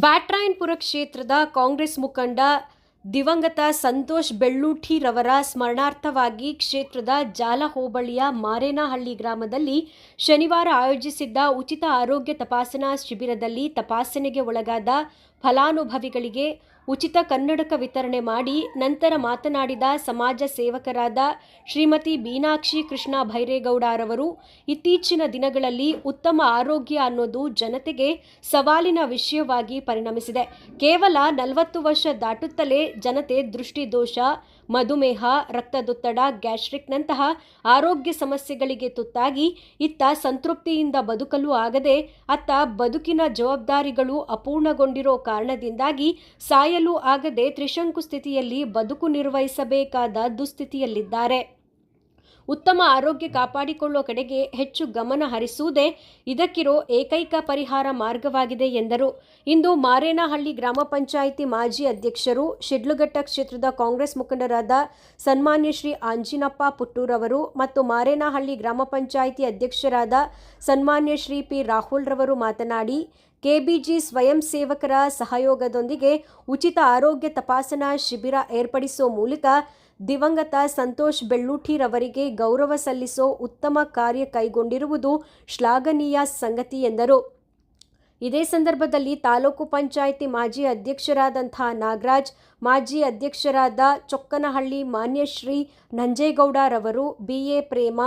ಶಿಕಾರಿಪುರ ಕ್ಷೇತ್ರದ ಕಾಂಗ್ರೆಸ್ ಮುಖಂಡ ದಿವಂಗತ ಸಂತೋಷ್ ಬೆಳ್ಳೂಠಿರವರ ಸ್ಮರಣಾರ್ಥವಾಗಿ ಕ್ಷೇತ್ರದ ಜಾಲ ಹೋಬಳಿಯ ಮಾರೇನಹಳ್ಳಿ ಗ್ರಾಮದಲ್ಲಿ ಶನಿವಾರ ಆಯೋಜಿಸಿದ್ದ ಉಚಿತ ಆರೋಗ್ಯ ತಪಾಸಣಾ ಶಿಬಿರದಲ್ಲಿ ತಪಾಸಣೆಗೆ ಒಳಗಾದ ಫಲಾನುಭವಿಗಳಿಗೆ ಉಚಿತ ಕನ್ನಡಕ ವಿತರಣೆ ಮಾಡಿ ನಂತರ ಮಾತನಾಡಿದ ಸಮಾಜ ಸೇವಕರಾದ ಶ್ರೀಮತಿ ಬೀನಾಕ್ಷಿ ಕೃಷ್ಣ ಭೈರೇಗೌಡರವರು ಇತ್ತೀಚಿನ ದಿನಗಳಲ್ಲಿ ಉತ್ತಮ ಆರೋಗ್ಯ ಅನ್ನೋದು ಜನತೆಗೆ ಸವಾಲಿನ ವಿಷಯವಾಗಿ ಪರಿಣಮಿಸಿದೆ. ಕೇವಲ ನಲವತ್ತು ವರ್ಷ ದಾಟುತ್ತಲೇ ಜನತೆ ದೃಷ್ಟಿದೋಷ ಮಧುಮೇಹ, ರಕ್ತದೊತ್ತಡ, ಗ್ಯಾಸ್ಟ್ರಿಕ್ನಂತಹ ಆರೋಗ್ಯ ಸಮಸ್ಯೆಗಳಿಗೆ ತುತ್ತಾಗಿ ಇತ್ತ ಸಂತೃಪ್ತಿಯಿಂದ ಬದುಕಲು ಆಗದೆ ಅತ್ತ ಬದುಕಿನ ಜವಾಬ್ದಾರಿಗಳು ಅಪೂರ್ಣಗೊಂಡಿರೋ ಕಾರಣದಿಂದಾಗಿ ಸಾಯಲು ಆಗದೆ ತ್ರಿಶಂಕು ಸ್ಥಿತಿಯಲ್ಲಿ ಬದುಕು ನಿರ್ವಹಿಸಬೇಕಾದ ದುಸ್ಥಿತಿಯಲ್ಲಿದ್ದಾರೆ. ಉತ್ತಮ ಆರೋಗ್ಯ ಕಾಪಾಡಿಕೊಳ್ಳುವ ಕಡೆಗೆ ಹೆಚ್ಚು ಗಮನ ಹರಿಸುವುದೇ ಇದಕ್ಕಿರೋ ಏಕೈಕ ಪರಿಹಾರ ಮಾರ್ಗವಾಗಿದೆ ಎಂದರು. ಇಂದು ಮಾರೇನಹಳ್ಳಿ ಗ್ರಾಮ ಪಂಚಾಯಿತಿ ಮಾಜಿ ಅಧ್ಯಕ್ಷರು, ಶಿಡ್ಲಘಟ್ಟ ಕ್ಷೇತ್ರದ ಕಾಂಗ್ರೆಸ್ ಮುಖಂಡರಾದ ಸನ್ಮಾನ್ಯ ಶ್ರೀ ಆಂಜಿನಪ್ಪ ಪುಟ್ಟೂರವರು ಮತ್ತು ಮಾರೇನಹಳ್ಳಿ ಗ್ರಾಮ ಪಂಚಾಯಿತಿ ಅಧ್ಯಕ್ಷರಾದ ಸನ್ಮಾನ್ಯ ಶ್ರೀ ಪಿ ರಾಹುಲ್ ರವರು ಮಾತನಾಡಿ, ಕೆಬಿಜಿ ಸ್ವಯಂ ಸೇವಕರ ಸಹಯೋಗದೊಂದಿಗೆ ಉಚಿತ ಆರೋಗ್ಯ ತಪಾಸಣಾ ಶಿಬಿರ ಏರ್ಪಡಿಸುವ ಮೂಲಕ ದಿವಂಗತ ಸಂತೋಷ್ ಬೆಳ್ಳೂಠಿರವರಿಗೆ ಗೌರವ ಸಲ್ಲಿಸೋ ಉತ್ತಮ ಕಾರ್ಯ ಕೈಗೊಂಡಿರುವುದು ಶ್ಲಾಘನೀಯ ಸಂಗತಿ ಎಂದರು. ಇದೇ ಸಂದರ್ಭದಲ್ಲಿ ತಾಲೂಕು ಪಂಚಾಯಿತಿ ಮಾಜಿ ಅಧ್ಯಕ್ಷರಾದಂಥ ನಾಗರಾಜ್, ಮಾಜಿ ಅಧ್ಯಕ್ಷರಾದ ಚೊಕ್ಕನಹಳ್ಳಿ ಮಾನ್ಯಶ್ರೀ ನಂಜೇಗೌಡರವರು B A Prema,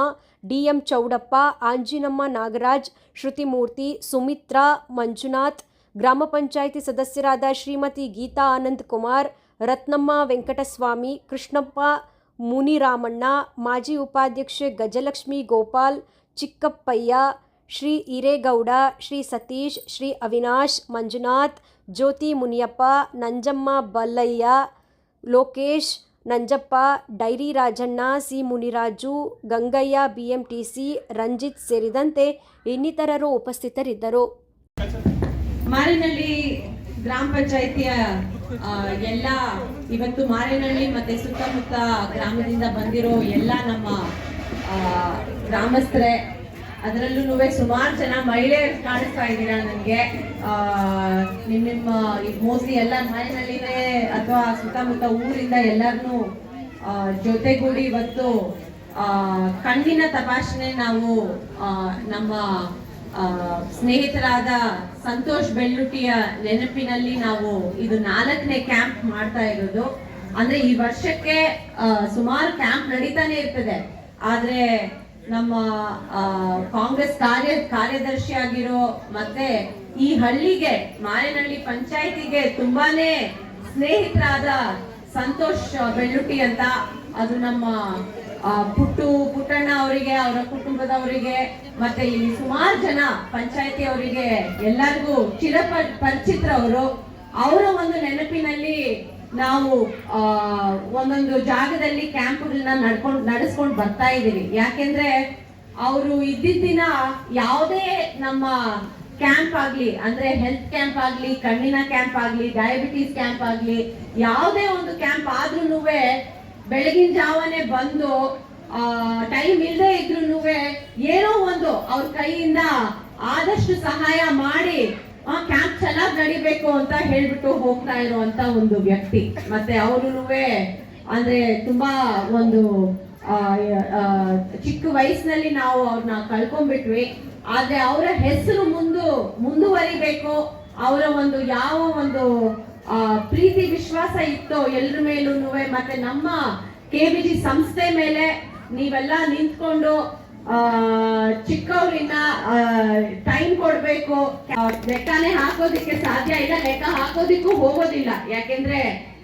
D M Chowdappa, Anjinamma Nagaraj, Shrutimurthy Sumitra, Manjunath, ಗ್ರಾಮ ಪಂಚಾಯಿತಿ ಸದಸ್ಯರಾದ ಶ್ರೀಮತಿ ಗೀತಾ ಆನಂದ್ ಕುಮಾರ್ ರತ್ನಮ್ಮ ವೆಂಕಟಸ್ವಾಮಿ, ಕೃಷ್ಣಪ್ಪ ಮುನಿರಾಮಣ್ಣ, ಮಾಜಿ ಉಪಾಧ್ಯಕ್ಷೆ Gajalakshmi Gopal, Chikkappayya, Shri Hiregowda, Shri Satish, Shri Avinash, Manjunath, Jyothi Muniyappa, Nanjamma Ballayya, Lokesh, Nanjappa, dairy Rajanna, C Muniraju, Gangaiah, BMTC, Ranjith ಸೇರಿದಂತೆ ಇನ್ನಿತರರು ಉಪಸ್ಥಿತರಿದ್ದರು. ಮಾರಿನಹಳ್ಳಿ ಗ್ರಾಮ ಪಂಚಾಯಿತಿಯ ಎಲ್ಲ ಇವತ್ತು ಮಾರೇನಹಳ್ಳಿ ಮತ್ತೆ ಸುತ್ತಮುತ್ತ ಗ್ರಾಮದಿಂದ ಬಂದಿರೋ ಎಲ್ಲ ನಮ್ಮ ಗ್ರಾಮಸ್ಥರೇ ಅದರಲ್ಲೂ ಸುಮಾರು ಜನ ಮಹಿಳೆಯರು ಕಾಣಿಸ್ತಾ ಇದ್ದೀರಾ ನನಗೆ. ನಿಮ್ಮ ನಿಮ್ಮ ಮೋಸ್ಟ್ಲಿ ಎಲ್ಲ ಮಾರಿನಹಳ್ಳಿನೇ ಅಥವಾ ಸುತ್ತಮುತ್ತ ಊರಿಂದ ಎಲ್ಲರನ್ನೂ ಜೊತೆಗೂಡಿ ಇವತ್ತು ಕಣ್ಣಿನ ತಪಾಸಣೆ ನಾವು ನಮ್ಮ ಸ್ನೇಹಿತರಾದ ಸಂತೋಷ್ ಬೆಳ್ಳುಟಿಯ ನೆನಪಿನಲ್ಲಿ ನಾವು ಇದು ನಾಲ್ಕನೇ ಕ್ಯಾಂಪ್ ಮಾಡ್ತಾ ಇರೋದು. ಅಂದ್ರೆ ಈ ವರ್ಷಕ್ಕೆ ಸುಮಾರು ಕ್ಯಾಂಪ್ ನಡೀತಾನೆ ಇರ್ತದೆ. ಆದ್ರೆ ನಮ್ಮ ಕಾಂಗ್ರೆಸ್ ಕಾರ್ಯ ಕಾರ್ಯದರ್ಶಿ ಆಗಿರೋ ಮತ್ತೆ ಈ ಹಳ್ಳಿಗೆ, ಮಾರೇನಹಳ್ಳಿ ಪಂಚಾಯತಿಗೆ ತುಂಬಾನೇ ಸ್ನೇಹಿತರಾದ ಸಂತೋಷ್ ಬೆಳ್ಳುಟಿ ಅಂತ, ಅದು ನಮ್ಮ ಪುಟ್ಟು ಪುಟ್ಟಣ್ಣ ಅವರಿಗೆ, ಅವರ ಕುಟುಂಬದವರಿಗೆ ಮತ್ತೆ ಇಲ್ಲಿ ಸುಮಾರು ಜನ ಪಂಚಾಯತಿ ಅವರಿಗೆ ಎಲ್ಲರಿಗೂ ಚಿರ ಪರಿಚಿತರವರು ಅವರ. ಒಂದು ನೆನಪಿನಲ್ಲಿ ನಾವು ಒಂದೊಂದು ಜಾಗದಲ್ಲಿ ಕ್ಯಾಂಪ್ಗಳನ್ನ ನಡ್ಕೊಂಡು, ನಡೆಸ್ಕೊಂಡು ಬರ್ತಾ ಇದ್ದೀವಿ ಯಾಕೆಂದ್ರೆ ಅವರು ಇದ್ದಿದ್ದಿನ ಯಾವುದೇ ನಮ್ಮ ಕ್ಯಾಂಪ್ ಆಗ್ಲಿ, ಅಂದ್ರೆ ಹೆಲ್ತ್ ಕ್ಯಾಂಪ್ ಆಗ್ಲಿ, ಕಣ್ಣಿನ ಕ್ಯಾಂಪ್ ಆಗ್ಲಿ, ಡಯಾಬಿಟಿಸ್ ಕ್ಯಾಂಪ್ ಆಗ್ಲಿ, ಯಾವುದೇ ಒಂದು ಕ್ಯಾಂಪ್ ಆದ್ರೂ ಬೆಳಗಿನ ಜಾವನೆ ಬಂದು ಟೈಮ್ ಇಲ್ಲದೆ ಇದ್ರು ಏನೋ ಒಂದು ಅವ್ರ ಕೈಯಿಂದ ಆದಷ್ಟು ಸಹಾಯ ಮಾಡಿ ಕ್ಯಾಂಪ್ ಚೆನ್ನಾಗಿ ನಡಿಬೇಕು ಅಂತ ಹೇಳ್ಬಿಟ್ಟು ಹೋಗ್ತಾ ಇರುವಂತ ಒಂದು ವ್ಯಕ್ತಿ. ಮತ್ತೆ ಅವರು ಅಂದ್ರೆ ತುಂಬಾ ಒಂದು ಚಿಕ್ಕ ವಯಸ್ಸಿನಲ್ಲಿ ನಾವು ಅವ್ರನ್ನ ಕಳ್ಕೊಂಡ್ಬಿಟ್ವಿ. ಆದ್ರೆ ಅವರ ಹೆಸರು ಮುಂದು, ಮುಂದುವರಿಬೇಕು. ಅವರ ಒಂದು ಯಾವ ಒಂದು ಪ್ರೀತಿ ವಿಶ್ವಾಸ ಇತ್ತೋ ಎಲ್ರ ಮೇಲೂ ಮತ್ತೆ ನಮ್ಮ ಕೆ ಬಿ ಜಿ ಸಂಸ್ಥೆ ಮೇಲೆ ನೀವೆಲ್ಲ ನಿಂತ್ಕೊಂಡು ಚಿಕ್ಕವರಿಂದ ಟೈಮ್ ಕೊಡ್ಬೇಕು. ಲೆಕ್ಕನೇ ಹಾಕೋದಿಕ್ಕೆ ಸಾಧ್ಯ ಇಲ್ಲ, ಲೆಕ್ಕ ಹಾಕೋದಿಕ್ಕೂ ಹೋಗೋದಿಲ್ಲ. ಯಾಕೆಂದ್ರೆ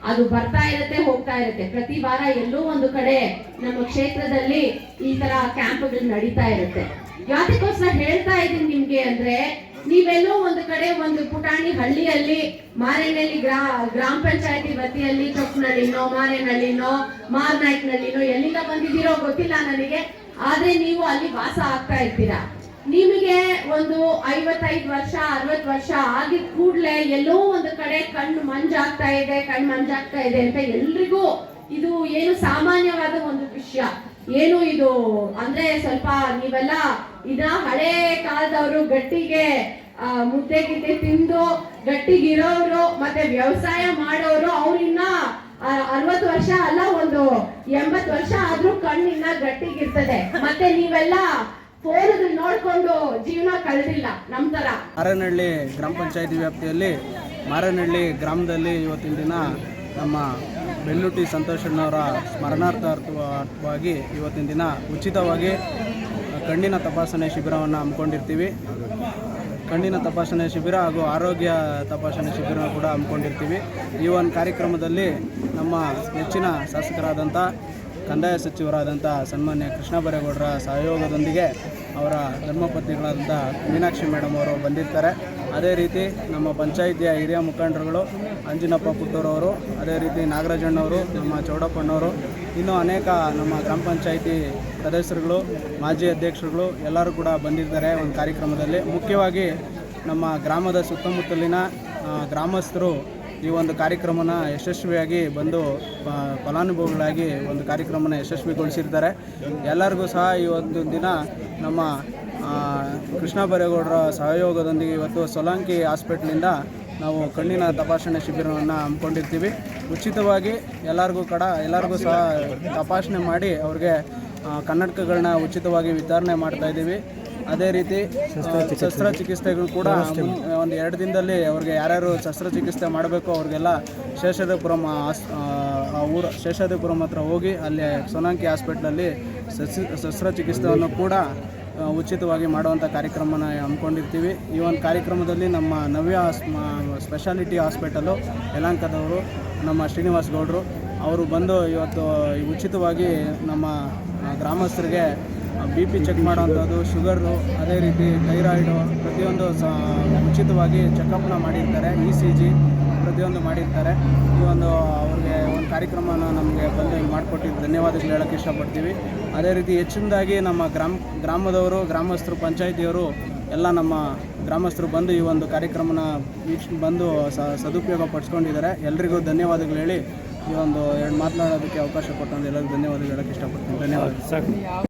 ಅದು ಬರ್ತಾ ಇರುತ್ತೆ, ಹೋಗ್ತಾ ಇರುತ್ತೆ. ಪ್ರತಿ ವಾರ ಎಲ್ಲೋ ಒಂದು ಕಡೆ ನಮ್ಮ ಕ್ಷೇತ್ರದಲ್ಲಿ ಈ ತರ ಕ್ಯಾಂಪ್ಗಳು ನಡೀತಾ ಇರುತ್ತೆ. ಯಾತಕ್ಕೋಸ್ಕರ ಹೇಳ್ತಾ ಇದ್ದೀನಿ ನಿಮ್ಗೆ ಅಂದ್ರೆ ನೀವೆಲ್ಲೋ ಒಂದು ಕಡೆ ಒಂದು ಪುಟಾಣಿ ಹಳ್ಳಿಯಲ್ಲಿ ಮಾರೇನಲ್ಲಿ ಗ್ರಾ, ಗ್ರಾಮ ಪಂಚಾಯತಿ ವತಿಯಲ್ಲಿ ಚೊಕ್ಕನಹಳ್ಳಿನೋ ಮಾರೇನಹಳ್ಳಿನೋ ಮಾರ್ನಾಯ್ಕನಹಳ್ಳಿನೋ ಎಲ್ಲಿಂದ ಬಂದಿದ್ದೀರೋ ಗೊತ್ತಿಲ್ಲ ನನಗೆ. ಆದ್ರೆ ನೀವು ಅಲ್ಲಿ ವಾಸ ಆಗ್ತಾ ಇರ್ತೀರಾ? ನಿಮಗೆ ಒಂದು ಐವತ್ತೈದು ವರ್ಷ ಅರವತ್ ವರ್ಷ ಆಗಿದ ಕೂಡಲೇ ಎಲ್ಲೋ ಒಂದು ಕಡೆ ಕಣ್ಣು ಮಂಜಾಗ್ತಾ ಇದೆ, ಕಣ್ಣು ಮಂಜಾಗ್ತಾ ಇದೆ ಅಂತ ಎಲ್ರಿಗೂ ಇದು ಏನು ಸಾಮಾನ್ಯವಾದ ಒಂದು ವಿಷಯ. ಏನು ಇದು? ಅಂದ್ರೆ ಸ್ವಲ್ಪ ನೀವೆಲ್ಲ ಇದ ಹಳೆ ಕಾಲದವರು ಗಟ್ಟಿಗೆ ಆ, ಮುದ್ದೆ ಗಿದ್ದೆ ತಿಂದು ಗಟ್ಟಿಗಿರೋರು ಮತ್ತೆ ವ್ಯವಸಾಯ ಮಾಡೋರು ಅವ್ರಿನ್ನ ಅರವತ್ತು ವರ್ಷ ಅಲ್ಲ ಒಂದು ಎಂಬತ್ತು ವರ್ಷ ಆದ್ರೂ ಕಣ್ಣಿನ ಗಟ್ಟಿಗಿರ್ತದೆ. ಮತ್ತೆ ನೀವೆಲ್ಲ ಫೋನ್ ನೋಡ್ಕೊಂಡು ಜೀವನ ಕಳೆದಿಲ್ಲ ನಮ್ ತರ ಮಾರನಹಳ್ಳಿ ಗ್ರಾಮ ಪಂಚಾಯತಿ ವ್ಯಾಪ್ತಿಯಲ್ಲಿ ಮಾರನಹಳ್ಳಿ ಗ್ರಾಮದಲ್ಲಿ ಇವತ್ತಿನ ದಿನ ನಮ್ಮ ಬೆಳ್ಳುಟ್ಟಿ ಸಂತೋಷಣ್ಣವರ ಸ್ಮರಣಾರ್ಥಾರ್ಥವಾಗಿ ಇವತ್ತಿನ ದಿನ ಉಚಿತವಾಗಿ ಕಣ್ಣಿನ ತಪಾಸಣೆ ಶಿಬಿರವನ್ನು ಹಮ್ಮಿಕೊಂಡಿರ್ತೀವಿ. ಕಣ್ಣಿನ ತಪಾಸಣೆ ಶಿಬಿರ ಹಾಗೂ ಆರೋಗ್ಯ ತಪಾಸಣೆ ಶಿಬಿರ ಕೂಡ ಹಮ್ಮಿಕೊಂಡಿರ್ತೀವಿ. ಈ ಒಂದು ಕಾರ್ಯಕ್ರಮದಲ್ಲಿ ನಮ್ಮ ನೆಚ್ಚಿನ ಶಾಸಕರಾದಂಥ, ಕಂದಾಯ ಸಚಿವರಾದಂಥ ಸನ್ಮಾನ್ಯ ಕೃಷ್ಣ ಬೈರೇಗೌಡರ ಸಹಯೋಗದೊಂದಿಗೆ ಅವರ ಧರ್ಮಪತ್ನಿಗಳಾದಂಥ ಮೀನಾಕ್ಷಿ ಮೇಡಮ್ ಅವರು ಬಂದಿರ್ತಾರೆ. ಅದೇ ರೀತಿ ನಮ್ಮ ಪಂಚಾಯಿತಿಯ ಹಿರಿಯ ಮುಖಂಡರುಗಳು ಅಂಜಿನಪ್ಪ ಪುಟ್ಟೂರವರು, ಅದೇ ರೀತಿ ನಾಗರಾಜಣ್ಣವರು, ನಮ್ಮ ಚೌಡಪ್ಪಣ್ಣವರು ಇನ್ನೂ ಅನೇಕ ನಮ್ಮ ಗ್ರಾಮ ಪಂಚಾಯಿತಿ ಸದಸ್ಯರುಗಳು, ಮಾಜಿ ಅಧ್ಯಕ್ಷರುಗಳು ಎಲ್ಲರೂ ಕೂಡ ಬಂದಿದ್ದಾರೆ ಒಂದು ಕಾರ್ಯಕ್ರಮದಲ್ಲಿ. ಮುಖ್ಯವಾಗಿ ನಮ್ಮ ಗ್ರಾಮದ ಸುತ್ತಮುತ್ತಲಿನ ಗ್ರಾಮಸ್ಥರು ಈ ಒಂದು ಕಾರ್ಯಕ್ರಮನ ಯಶಸ್ವಿಯಾಗಿ ಬಂದು ಫಲಾನುಭವಿಗಳಾಗಿ ಒಂದು ಕಾರ್ಯಕ್ರಮನ ಯಶಸ್ವಿಗೊಳಿಸಿರ್ತಾರೆ. ಎಲ್ಲರಿಗೂ ಸಹ ಈ ಒಂದು ದಿನ ನಮ್ಮ ಕೃಷ್ಣ ಬರೇಗೌಡರ ಸಹಯೋಗದೊಂದಿಗೆ ಇವತ್ತು ಸೊಲಾಂಕಿ ಹಾಸ್ಪಿಟ್ಲಿಂದ ನಾವು ಕಣ್ಣಿನ ತಪಾಸಣೆ ಶಿಬಿರವನ್ನು ಹಮ್ಮಿಕೊಂಡಿರ್ತೀವಿ. ಉಚಿತವಾಗಿ ಎಲ್ಲರಿಗೂ ಕಡ ಎಲ್ಲರಿಗೂ ಸಹ ತಪಾಸಣೆ ಮಾಡಿ ಅವ್ರಿಗೆ ಕನ್ನಡಕಗಳನ್ನ ಉಚಿತವಾಗಿ ವಿತರಣೆ ಮಾಡ್ತಾ ಇದ್ದೀವಿ. ಅದೇ ರೀತಿ ಶಸ್ತ್ರಚಿಕಿತ್ಸೆಗಳು ಕೂಡ ಒಂದು ಎರಡು ದಿನದಲ್ಲಿ ಅವ್ರಿಗೆ ಯಾರ್ಯಾರು ಶಸ್ತ್ರಚಿಕಿತ್ಸೆ ಮಾಡಬೇಕು ಅವ್ರಿಗೆಲ್ಲ ಶೇಷಾದ್ರಿಪುರಂ ಆಸ್ ಊರು ಶೇಷಾದ್ರಿಪುರಂ ಹತ್ರ ಹೋಗಿ ಅಲ್ಲಿ ಸೊನಾಂಕಿ ಹಾಸ್ಪಿಟ್ಲಲ್ಲಿ ಶಸ್ತ್ರ ಶಸ್ತ್ರಚಿಕಿತ್ಸೆಯನ್ನು ಕೂಡ ಉಚಿತವಾಗಿ ಮಾಡುವಂಥ ಕಾರ್ಯಕ್ರಮನ ಹಮ್ಮಿಕೊಂಡಿರ್ತೀವಿ. ಈ ಒಂದು ಕಾರ್ಯಕ್ರಮದಲ್ಲಿ ನಮ್ಮ ನವ್ಯ ಸ್ಪೆಷಾಲಿಟಿ ಹಾಸ್ಪಿಟಲು ಯಲಾಂಕದವರು ನಮ್ಮ ಶ್ರೀನಿವಾಸ್ ಗೌಡರು, ಅವರು ಬಂದು ಇವತ್ತು ಉಚಿತವಾಗಿ ನಮ್ಮ ಗ್ರಾಮಸ್ಥರಿಗೆ ಬಿ ಪಿ ಚೆಕ್ ಮಾಡೋವಂಥದ್ದು ಶುಗರು ಅದೇ ರೀತಿ ಥೈರಾಯ್ಡು ಪ್ರತಿಯೊಂದು ಸ ಉಚಿತವಾಗಿ ಚೆಕಪ್ನ ಮಾಡಿರ್ತಾರೆ. ಇ ಸಿ ಜಿ ಪ್ರತಿಯೊಂದು ಮಾಡಿರ್ತಾರೆ. ಈ ಒಂದು, ಅವ್ರಿಗೆ ಒಂದು ಕಾರ್ಯಕ್ರಮನ ನಮಗೆ ಬಂದು ಇಲ್ಲಿ ಮಾಡಿಕೊಟ್ಟಿದ್ದು ಧನ್ಯವಾದಗಳು ಹೇಳೋಕ್ಕೆ ಇಷ್ಟಪಡ್ತೀವಿ. ಅದೇ ರೀತಿ ಹೆಚ್ಚಿನದಾಗಿ ನಮ್ಮ ಗ್ರಾಮ, ಗ್ರಾಮದವರು, ಗ್ರಾಮಸ್ಥರು, ಪಂಚಾಯಿತಿಯವರು ಎಲ್ಲ ನಮ್ಮ ಗ್ರಾಮಸ್ಥರು ಬಂದು ಈ ಒಂದು ಕಾರ್ಯಕ್ರಮನ ವೀಕ್ಷ, ಬಂದು ಸದುಪಯೋಗ ಪಡಿಸ್ಕೊಂಡಿದ್ದಾರೆ. ಎಲ್ರಿಗೂ ಧನ್ಯವಾದಗಳು ಹೇಳಿ ಈ ಒಂದು ಎರಡು ಮಾತನಾಡೋದಕ್ಕೆ ಅವಕಾಶ ಕೊಟ್ಟಂದು ಎಲ್ಲರಿಗೂ ಧನ್ಯವಾದಗಳು ಹೇಳೋಕ್ಕೆ ಇಷ್ಟಪಡ್ತೀನಿ. ಧನ್ಯವಾದ.